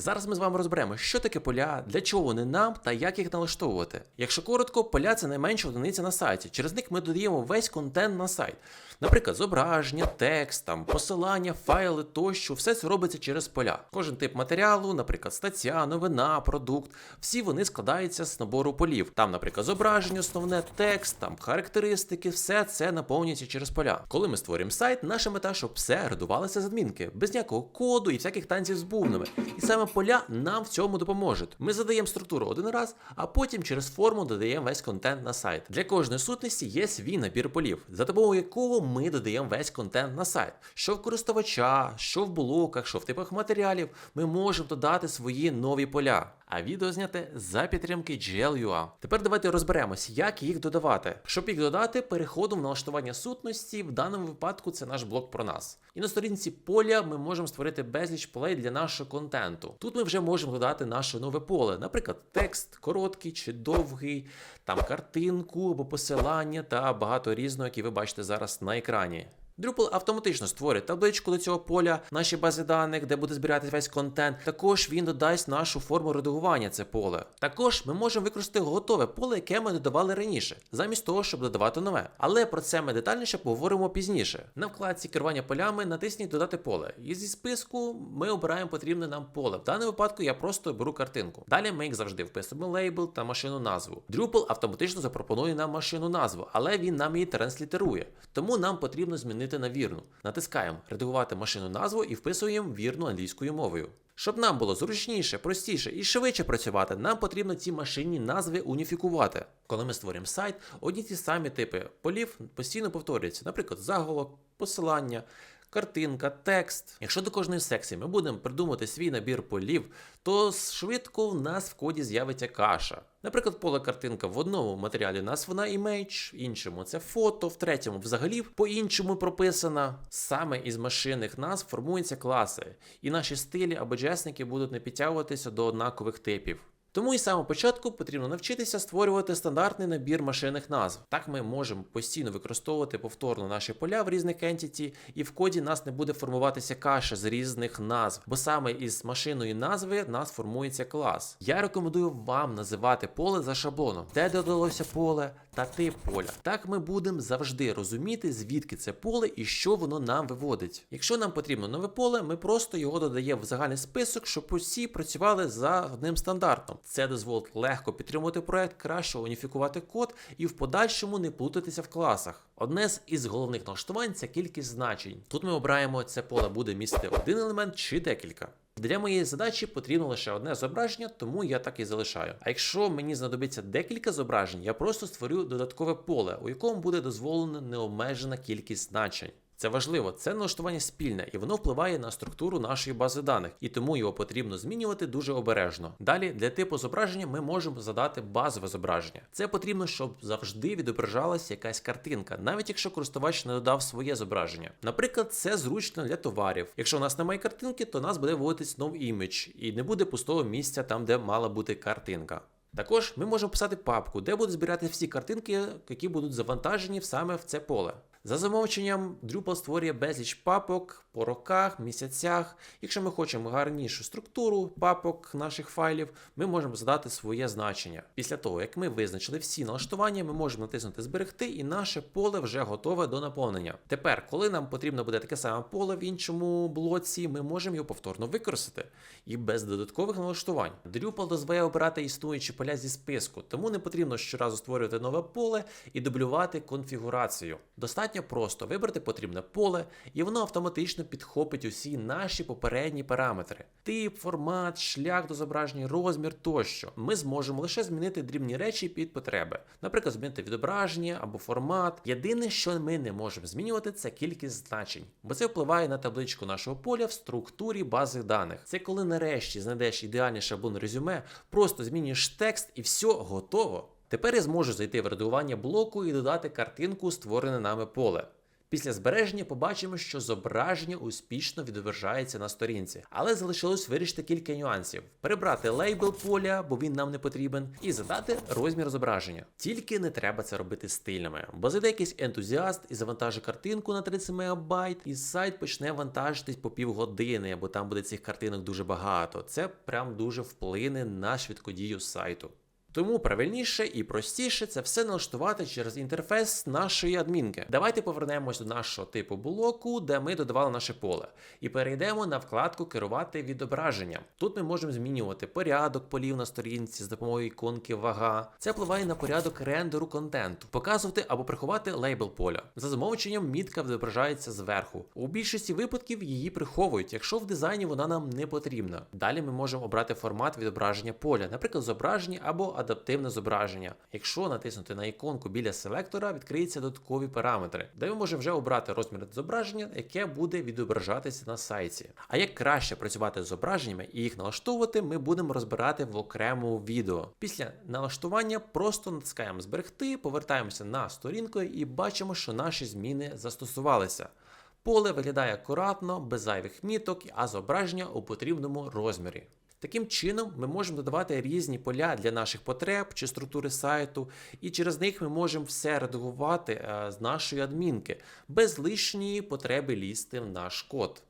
Зараз ми з вами розберемо, що таке поля, для чого вони нам та як їх налаштовувати. Якщо коротко, поля це найменша одиниця на сайті. Через них ми додаємо весь контент на сайт. Наприклад, зображення, текст, там, посилання, файли тощо, все це робиться через поля. Кожен тип матеріалу, наприклад, стаття, новина, продукт, всі вони складаються з набору полів. Там, наприклад, зображення, основне, текст, там характеристики, все це наповнюється через поля. Коли ми створюємо сайт, наша мета, щоб все редувалося з адмінки, без ніякого коду і всяких танців з бубнами. І саме поля нам в цьому допоможуть. Ми задаємо структуру один раз, а потім через форму додаємо весь контент на сайт. Для кожної сутності є свій набір полів, за допомогою якого ми додаємо весь контент на сайт. Що в користувача, що в блоках, що в типах матеріалів, ми можемо додати свої нові поля. А відео зняте за підтримки GLUA. Тепер давайте розберемось, як їх додавати. Щоб їх додати, переходимо в налаштування сутності. В даному випадку це наш блок про нас. І на сторінці поля ми можемо створити безліч полей для нашого контенту. Тут ми вже можемо додати наше нове поле, наприклад, текст короткий чи довгий, там картинку або посилання та багато різного, які ви бачите зараз на екрані. Drupal автоматично створить табличку до цього поля, наші бази даних, де буде збиратися весь контент. Також він додасть нашу форму редагування це поле. Також ми можемо використати готове поле, яке ми додавали раніше, замість того, щоб додавати нове. Але про це ми детальніше поговоримо пізніше. На вкладці керування полями натисніть додати поле. І зі списку ми обираємо потрібне нам поле. В даному випадку я просто беру картинку. Далі ми їх завжди вписуємо лейбл та машину назву. Drupal автоматично запропонує нам машину назву, але він нам її транслітерує. Тому нам потрібно змінити на вірну. Натискаємо редагувати машину назву і вписуємо вірну англійською мовою. Щоб нам було зручніше, простіше і швидше працювати, нам потрібно ці машинні назви уніфікувати. Коли ми створюємо сайт, одні ті самі типи полів постійно повторюються, наприклад, заголовок, посилання. Картинка, текст. Якщо до кожної секції ми будемо придумати свій набір полів, то швидко в нас в коді з'явиться каша. Наприклад, поле картинка в одному матеріалі у нас вона імейдж, в іншому це фото, в третьому взагалі по-іншому прописана. Саме із машинних назв формуються класи, і наші стилі або джесники будуть не підтягуватися до однакових типів. Тому і з самого початку потрібно навчитися створювати стандартний набір машинних назв. Так ми можемо постійно використовувати повторно наші поля в різних entity, і в коді нас не буде формуватися каша з різних назв, бо саме із машинної назви нас формується клас. Я рекомендую вам називати поле за шаблоном, де додалося поле та тип поля. Так ми будемо завжди розуміти, звідки це поле і що воно нам виводить. Якщо нам потрібно нове поле, ми просто його додаємо в загальний список, щоб усі працювали за одним стандартом. Це дозволить легко підтримувати проект, краще уніфікувати код і в подальшому не плутатися в класах. Одне з із головних налаштувань це кількість значень. Тут ми обираємо це поле буде містити один елемент чи декілька. Для моєї задачі потрібно лише одне зображення, тому я так і залишаю. А якщо мені знадобиться декілька зображень, я просто створю додаткове поле, у якому буде дозволена необмежена кількість значень. Це важливо, це налаштування спільне, і воно впливає на структуру нашої бази даних, і тому його потрібно змінювати дуже обережно. Далі для типу зображення ми можемо задати базове зображення. Це потрібно, щоб завжди відображалася якась картинка, навіть якщо користувач не додав своє зображення. Наприклад, це зручно для товарів. Якщо у нас немає картинки, то у нас буде вводитись no image і не буде пустого місця там, де мала бути картинка. Також ми можемо писати папку, де будуть збирати всі картинки, які будуть завантажені саме в це поле. За замовченням, Drupal створює безліч папок по роках, місяцях. Якщо ми хочемо гарнішу структуру папок наших файлів, ми можемо задати своє значення. Після того, як ми визначили всі налаштування, ми можемо натиснути Зберегти, і наше поле вже готове до наповнення. Тепер, коли нам потрібно буде таке саме поле в іншому блоці, ми можемо його повторно використати і без додаткових налаштувань. Drupal дозволяє обирати існуючі поля зі списку, тому не потрібно щоразу створювати нове поле і дублювати конфігурацію. Достатньо просто вибрати потрібне поле, і воно автоматично підхопить усі наші попередні параметри: тип, формат, шлях до зображення, розмір тощо. Ми зможемо лише змінити дрібні речі під потреби, наприклад, змінити відображення або формат. Єдине, що ми не можемо змінювати, це кількість значень, бо це впливає на табличку нашого поля в структурі бази даних. Це коли нарешті знайдеш ідеальний шаблон резюме, просто змінюєш текст і все готово. Тепер я зможу зайти в редагування блоку і додати картинку, створене нами поле. Після збереження побачимо, що зображення успішно відображається на сторінці, але залишилось вирішити кілька нюансів: прибрати лейбл поля, бо він нам не потрібен, і задати розмір зображення. Тільки не треба це робити стильними, бо зайде якийсь ентузіаст і завантажить картинку на 30 МБ, і сайт почне вантажитись по півгодини, бо там буде цих картинок дуже багато. Це прям дуже вплине на швидкодію сайту. Тому правильніше і простіше це все налаштувати через інтерфейс нашої адмінки. Давайте повернемось до нашого типу блоку, де ми додавали наше поле, і перейдемо на вкладку Керувати відображенням. Тут ми можемо змінювати порядок полів на сторінці з допомогою іконки вага. Це впливає на порядок рендеру контенту, показувати або приховати лейбл поля. За замовченням мітка відображається зверху. У більшості випадків її приховують, якщо в дизайні вона нам не потрібна. Далі ми можемо обрати формат відображення поля, наприклад, зображення або адаптивне зображення. Якщо натиснути на іконку біля селектора, відкриються додаткові параметри, де ми можемо вже обрати розмір зображення, яке буде відображатися на сайті. А як краще працювати з зображеннями і їх налаштовувати, ми будемо розбирати в окремому відео. Після налаштування просто натискаємо зберегти, повертаємося на сторінку і бачимо, що наші зміни застосувалися. Поле виглядає акуратно, без зайвих міток, а зображення у потрібному розмірі. Таким чином, ми можемо додавати різні поля для наших потреб чи структури сайту, і через них ми можемо все редагувати е, з нашої адмінки без лишньої потреби лізти в наш код.